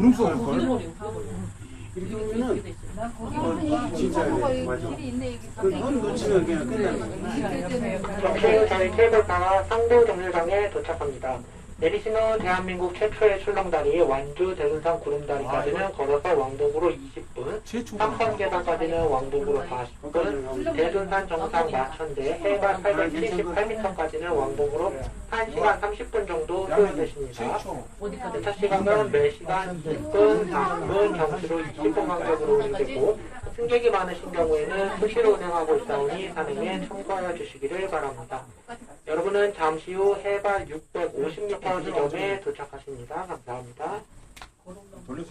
구름수 올 걸. 이렇게 보면은 어, 진짜 맞아. 그건 놓치면 그냥 끝나는 거야. 역시 저희 케이블카가 상도 정류장에 도착합니다. 내리신 후 대한민국 최초의 출렁다리 완주 대둔산 구름다리까지는 걸어서 왕복으로 20분, 최초. 삼선 계단까지는 왕복으로 40분, 대둔산 정상 마천대 해발 878m까지는 왕복으로 1시간 30분 정도 소요되십니다. 주차 시간은 매시간 10분, 40분, 정시로 20분 간격으로 운행되고 승객이 많으신 경우에는 수시로 운행하고 있사오니 산행에 참고하여 주시기를 바랍니다. 여러분은 잠시 후 해발 650m 지점에 도착하십니다. 감사합니다. 돌려서.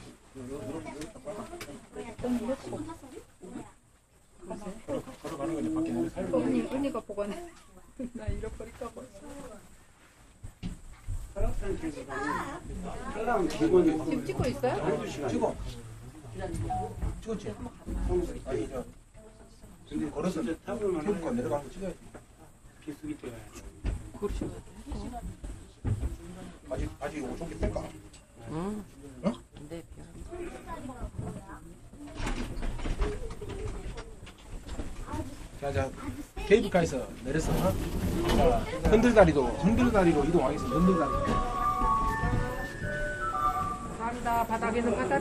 걸어- 걸어가는 거지 밖에 내려 살고. 언니, 언니가 보관해. 나 잃어버릴까 봐. 사람 기본이 지금 찍고 있어요? 찍어. 찍었지? 아니, 저. 근데 걸어서 태우고 내려가는 거 찍어야지. 비수기 때문에. 아직, 아직 오종기 뺄까? 응. 어? 근데 자, 자, 케이블카에서 내려서. 자, 흔들다리도, 흔들다리로 이동하겠습니다. 흔들다리. 감사합니다. 바닥에서 갖다.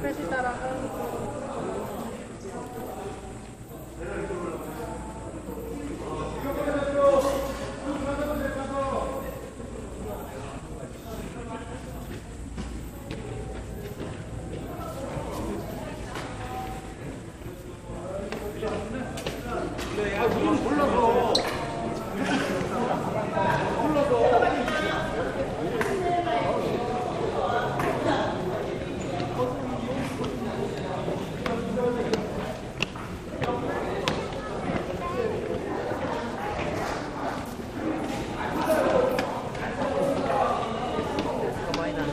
많이 나네.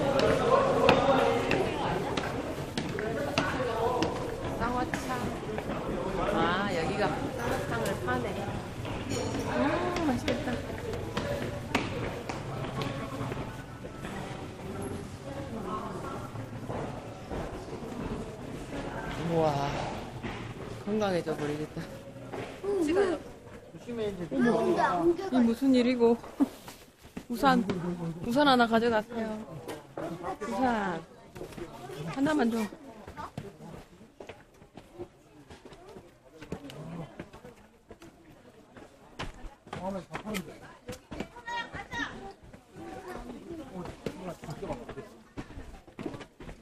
쌍화차. 아, 여기가 쌍화탕을 파네. 음, 맛있겠다. 우와, 건강해져 버리겠다. 이 무슨 일이고? 우산, 우산 하나 가져가세요. 우산. 하나만 줘.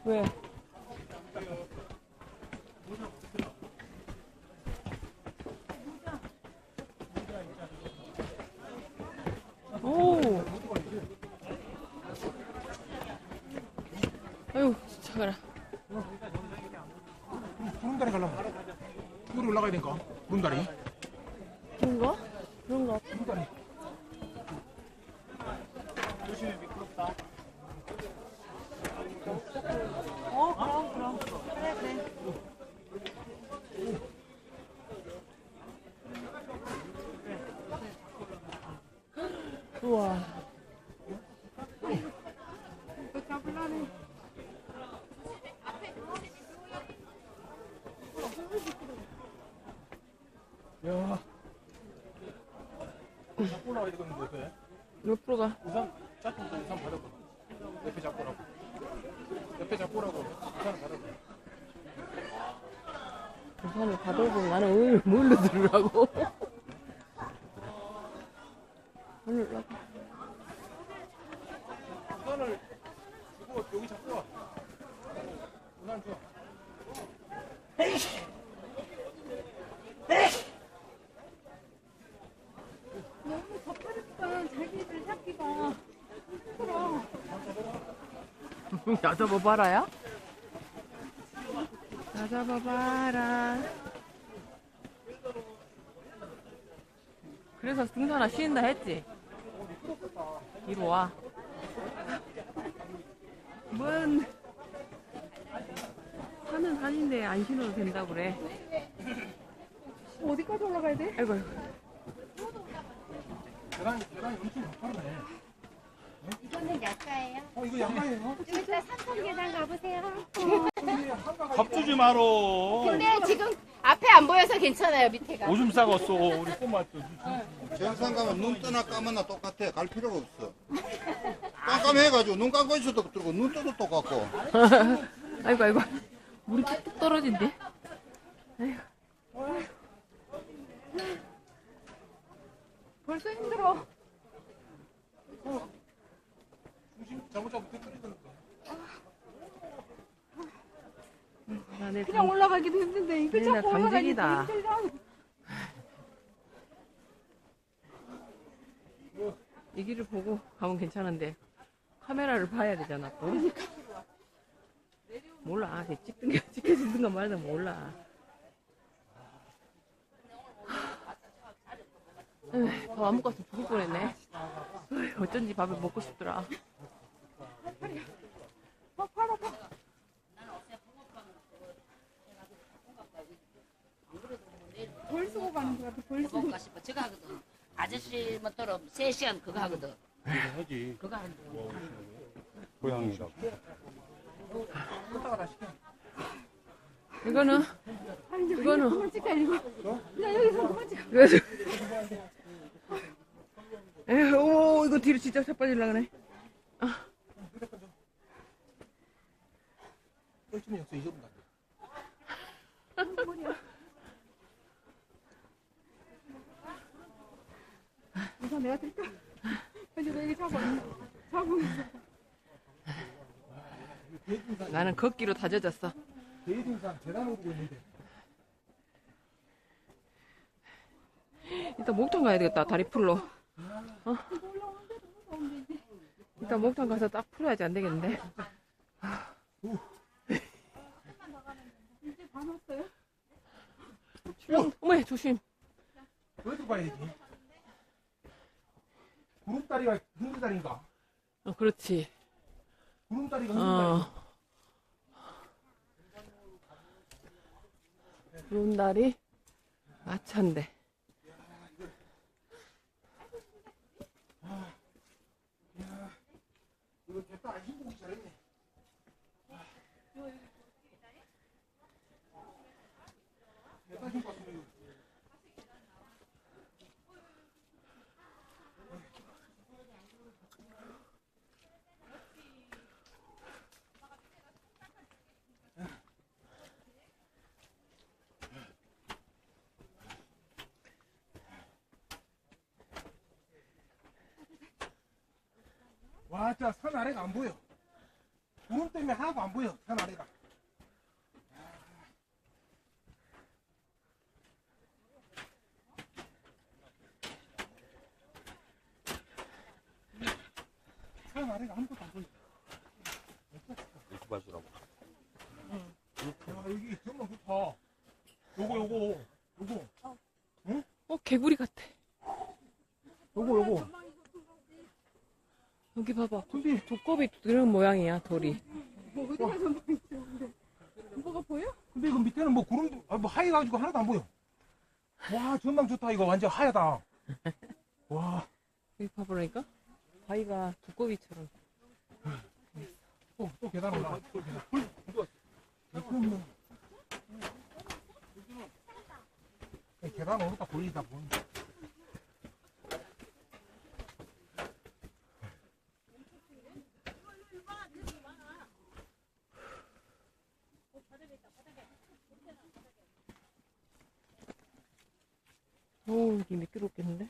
왜? 오. 차가라. 구름다리 가려면. 물이 올라가야 되니까. 구름다리. 그런가? 그런가? 구름다리. 어, 그럼, 그럼. 그래, 그래. 우와. 야. 잡고 올라가야 되겠는데? 몇 프로가? 우산, 잡고 우산 받아봐. 옆에 잡고 오라고. 옆에 잡고 오라고. 우산 받아봐. 우산을 받아보고 나는 을 뭘로 들으라고? 뭘로 들으라고? 우산을 주고 여기 잡고 와. 우산 줘. 너무 덥다니까 자기들 잡기가 힘들어. 야, 잡아봐라야? 야, 잡아봐라. 그래서 등산아 쉬인다 했지? 이리 와. 뭔 산은 산인데 안 신어도 된다고 그래. 어디까지 올라가야 돼? 아이고. 계단이, 계단이 엄청 가파르네. 이거는 약과예요. 어 이거 양말이에요? 좀 이따 삼성계단 가보세요. 겁 주지 마로. 근데 지금 앞에 안 보여서 괜찮아요, 밑에가. 오줌 싸갔어 우리 꼬마 또. 정상 가면 눈 뜨나 까만나 똑같아. 갈 필요가 없어. 깜깜해가지고 눈 감고 있어도 그렇고 눈 떠도 똑같고. 아이고, 아이고. 물이 뚝뚝 떨어진대. 벌써 힘들어. 중심 잘못 잡으면 뜯어지니까. 나 내일 그냥 올라가기도 힘든데 이거 자꾸 올라가니까 감질이다. 힘들다. 이 길을 보고 가면 괜찮은데 카메라를 봐야 되잖아 또. 몰라 걔 찍든 게 찍혀지든가 말든 몰라 에휴, 밥 안 먹고 왔으면 죽을 뻔했네 에휴, 어쩐지 밥을 먹고 싶더라 어, 팔 아파. 벌 쓰고 가는 거 같아, 먹을까 싶어. 저거 하거든. 아저씨 뭐처럼 3시간 그거 하거든. 하지. 그거 하는데. 이거는 아니, 이제 이거는- 그만 찍자, 이거. 그냥 여기서 그만 찍어. 그래서 에휴 오 이거 뒤로 진짜 새 빠질라 그네 열심히 했어 이 정도. 우 선 내가 들까? 이제 내 있네. 자고 있어. 나는 걷기로 다져졌어 대등산 계단 오르고 있는데. 이따 목탕 가야 되겠다 다리 풀러 어? 이따 목탕 가서 딱 풀어야지 안 되겠는데 이제 반 왔어요? 출렁 어머 조심 어디 봐야지. 구름다리가 흔들다리인가? 어 그렇지 구름다리가 흔들다리. 어 구름다리 마찬데 이거 됐다. 힘 보기 잘했네. 됐다 힘 봤으 진짜 산 아래가 안 보여. 구름 때문에 하나도 안 보여, 산 아래가. 산 아래가 아무것도 안 보여. 야, 여기 정말 좋다. 요거, 요거, 요거, 어 개구리 같아 요거, 요거. 여기 봐봐 근데 두꺼비 그런 모양이야 돌이 뭐 어디가 전망 있어, 근데. 뭐가 보여? 근데 이거 밑에는 뭐 구름도 아, 뭐 하얘가지고 하나도 안 보여. 와 전망 좋다 이거 완전 하얗다. 와 여기 봐보라니까 바위가 두꺼비처럼 또, 또 계단 올라. 계단 오르다 보이다 보니. 어우 여기 미끄럽겠는데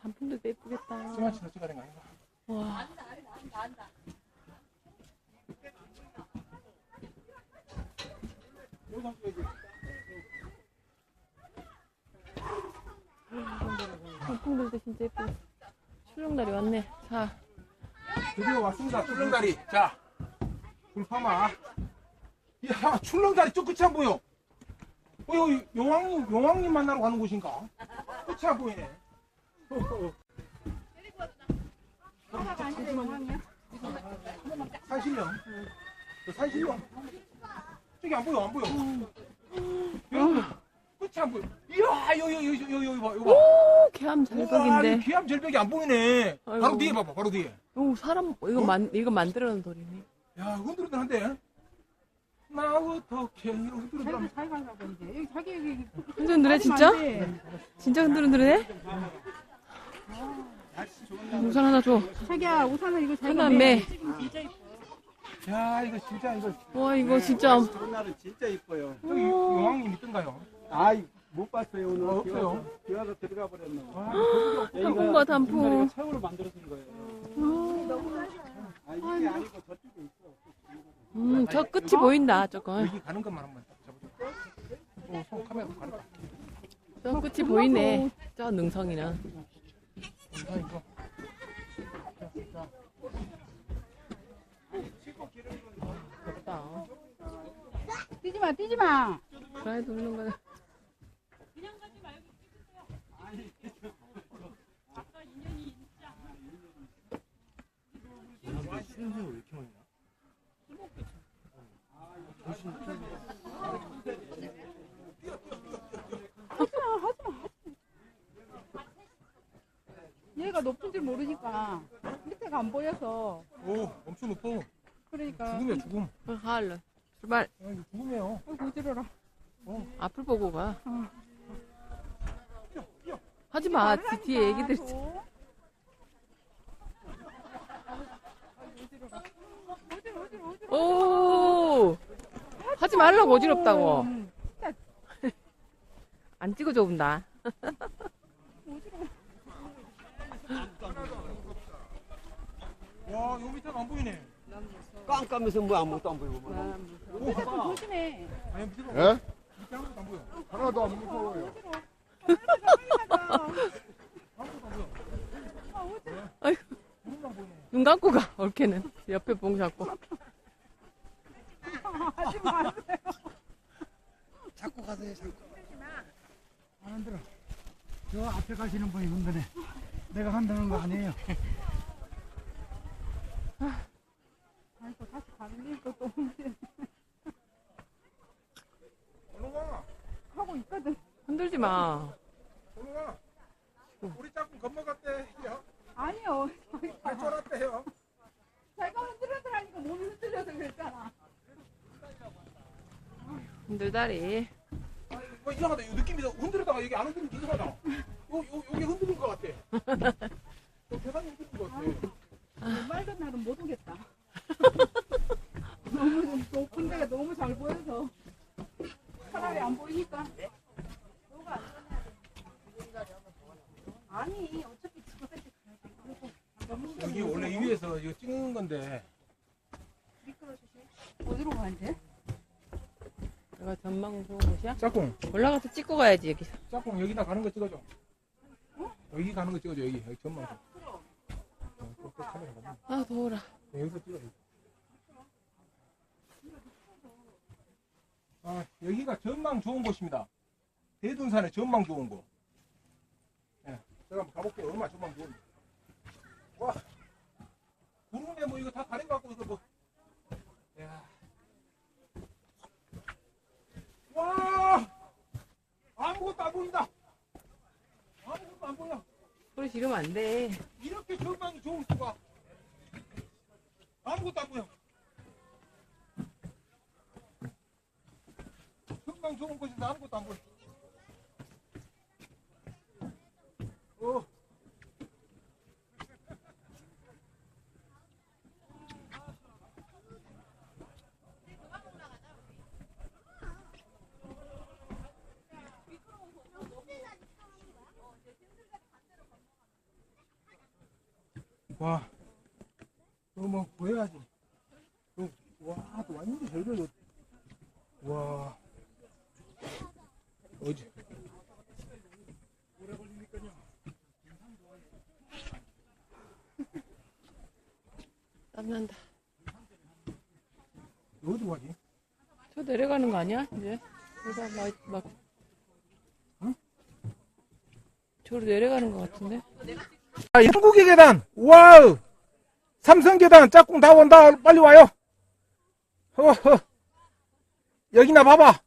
단풍도 예쁘겠다 승환 씨는 찍어야 되는 거 아닌가? 와 단풍들도 진짜 예쁘다 출렁다리 왔네 자 드디어 왔습니다. 출렁다리. 자, 불파마. 야, 출렁다리 저 끝이 안 보여. 어, 여기 용왕님, 용왕님 만나러 가는 곳인가? 끝이 안 보이네. 하나가 아닌데 영광이야? 산신령. 저 산신령. 저기 안 보여, 안 보여. 여기 끝이 안 보여. 이야, 여기, 여기, 여기, 여기, 여기 봐, 여기 봐. 오, 개암 우와, 이 절벽인데. 귀암 절벽이 안 보이네. 바로 아이고. 뒤에 봐봐, 바로 뒤에. 오, 사람, 이거 만, 이거 만들어 놓은 돌이네. 야, 흔들흔들한데? 나 어떻게 이렇게 흔들흔들하면 자기 잘 가려고 이제. 여기 자기 여기. 흔들흔들해, 진짜? 안 돼. 진짜 흔들흔들해? 우산 하나 줘. 자기야 우산을 이거 자기가 하나 매. 야, 이거 진짜, 이거. 와, 이거 진짜. 좋은 날은 진짜 이뻐요. 여기 용왕님 있던가요? 아이 못 봤어요 오늘. 어, 없어요. 비 와서 들어가 버렸나. 와, 단풍과 단풍. 새우를 만들어 준 거예요. 아 이게 아니고 저쪽에 있어. 음, 저 끝이 보인다, 저거. 여기 가는 것만 한번 잡아줘. 어, 손 카메라 가는 저 끝이 보이네. 저 능성이는. 거. 이거. 없다. 뛰지 마 뛰지 마. 그래, 누르는 거야. 얘가 높은 줄 모르니까 안 보여서 오, 엄청 높어. 그러니까 죽음이야, 죽음. 어, 하얼른. 출발. 아, 이거 죽음이에요. 어, 고지러라. 앞을 보고 가. 뛰어, 뛰어. 하지 마. 뒤- 뒤에 애기들. 있- 어? 오! 하지 말라고 어지럽다고. 음. 안 찍어줘 본다. 와, 요 밑에가 안 보이네. 깜깜해서 뭐 아무것도 안 보이고. 밑에 좀 조심해. 아니, 밑에가 예? 밑에 아무것도 안 보여. 하나도 안 무서워요. 아무것도 안 보여. 눈만 보이네. 눈 감고 가. 옳게는. 옆에 봉 잡고. 하지 마세요. 자꾸 가세요 자꾸. 안 흔들어. 저 앞에 가시는 분이 흔드네. 내가 흔드는 거 아니에요. 아이고 다시 가는 길도 또 문제 얼른 와. 하고 있거든. 흔들지 마. 와. 우리 짝꿍 겁먹었대. 요 아니요. 쫄았대요. 자기가 흔들흔들하니까 몸이 흔들려서 그랬잖아. 흔들다리. 뭐 이상하다. 이 느낌이 흔들다가 여기 안게 이상하다. 요, 요, 여기 흔들린 것 같아. 요 계단이 흔들린 것 같아. 맑은 날은 못 오겠다. 너무 높은 데가 너무 잘 보여서 차라리 안 보이니까. 너가 안 아니 어차피 집까지 가야 돼. 그리고 너무 여기 원래 이 위에서 이거 찍는 건데. 미끄러지지. 어디로 가는데? 내가 곳이야? 짝꿍. 올라가서 찍고 가야지, 여기서. 짝꿍 여기다 가는 거 찍어줘. 여기 가는 거 찍어줘. 여기. 여기 전망. 어, 또, 또 카메라 가봐. 아, 더워라. 여기서 찍어. 여기. 아, 여기가 전망 좋은 곳입니다. 대둔산의 전망 좋은 곳. 예, 제가 한번 가볼게요. 얼마나 전망 좋은지. 와, 구름에 뭐 이거 다 가려갖고 이거 뭐. 야. 와, 아무것도 안 보인다. 아무것도 안 보여. 소리 지르면 안 돼. 이렇게 전망이 좋을 수가. 아무것도 안 보여. 전망 좋은 곳인데 아무것도 안 보여. 와, 뭐 보여야지. 이거, 와, 또 완전 잘 들려. 와, 어지. 땀난다. 어디 가지? 저 내려가는 거 아니야, 이제? 그래서 막, 막, 응? 저로 내려가는 것 같은데? 아, 한국의 계단. 와우. 삼성 계단. 짝꿍 다 온다. 빨리 와요. 허허. 여기나 봐봐.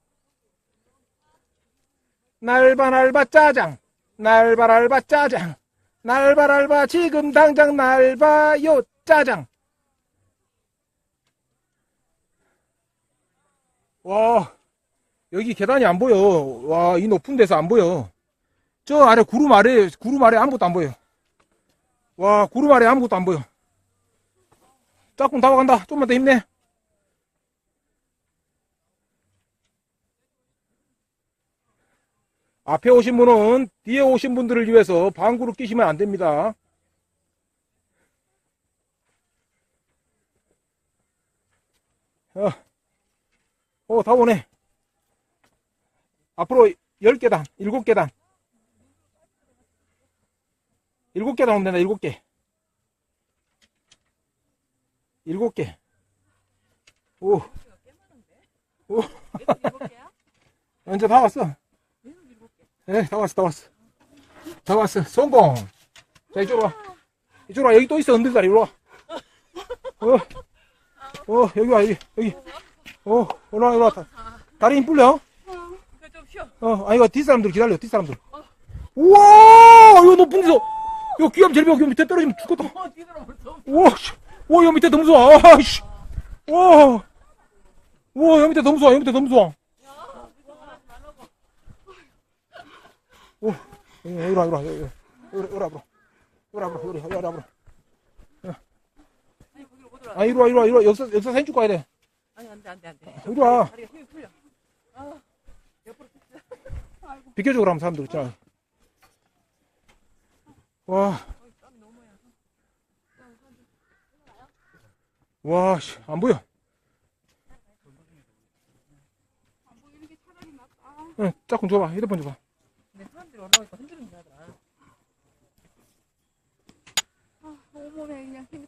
날바날바 짜장. 날바날바 짜장. 날바날바 지금 당장 날봐요 짜장. 와. 여기 계단이 안 보여. 와, 이 높은 데서 안 보여. 저 아래 구름 아래, 구름 아래 아무것도 안 보여. 와, 구름 아래 아무것도 안 보여. 짝꿍 다 와간다. 좀만 더 힘내. 앞에 오신 분은 뒤에 오신 분들을 위해서 방구를 끼시면 안 됩니다. 어, 어, 다 오네. 앞으로 10계단, 7계단. 일곱 개 나오면 된다, 일곱 개. 일곱 개. 오. 오. 언제 다 왔어? 네, 다 왔어, 다 왔어. 다 왔어. 성공. 자, 이쪽으로 와. 이쪽으로 와. 여기 또 있어, 흔들다리. 이리 와. 어. 어, 여기 와, 여기, 여기. 어, 올라와, 올라와. 다- 다리 힘 불려. 어, 아, 이거 뒷사람들 기다려, 뒷사람들. 우와! 이거 높은 데서. 이거 귀염 제일 벽 밑에 떨어지면 죽겠다. 우와, 씨. 우와, 여기 밑에 너무 좋아. 아, 씨. 우와. 우와, 여기 밑에 너무 좋아. 여기 밑에 너무 좋아. 오, 여기, 여기, 와, 여기, 와, 여기, 여기, 여기, 여기, 앞으로. 여기, 앞으로, 여기, 여기, 앞으로. 아, 이리 와, 이리 와, 이리 와. 역사, 역사 사진 찍고 가야 돼. 아니, 안 돼, 안 돼, 안 돼. 이리 와. 다리가 힘이 풀려. 비켜줘, 그럼 사람들 있잖아. 와. 와, 씨, 안 보여. 응, 짝꿍 줘봐. 휴대폰 줘봐. 근데 사람들이 올라오니까 흔들흔들하더라. 아, 오모네 그냥 힘이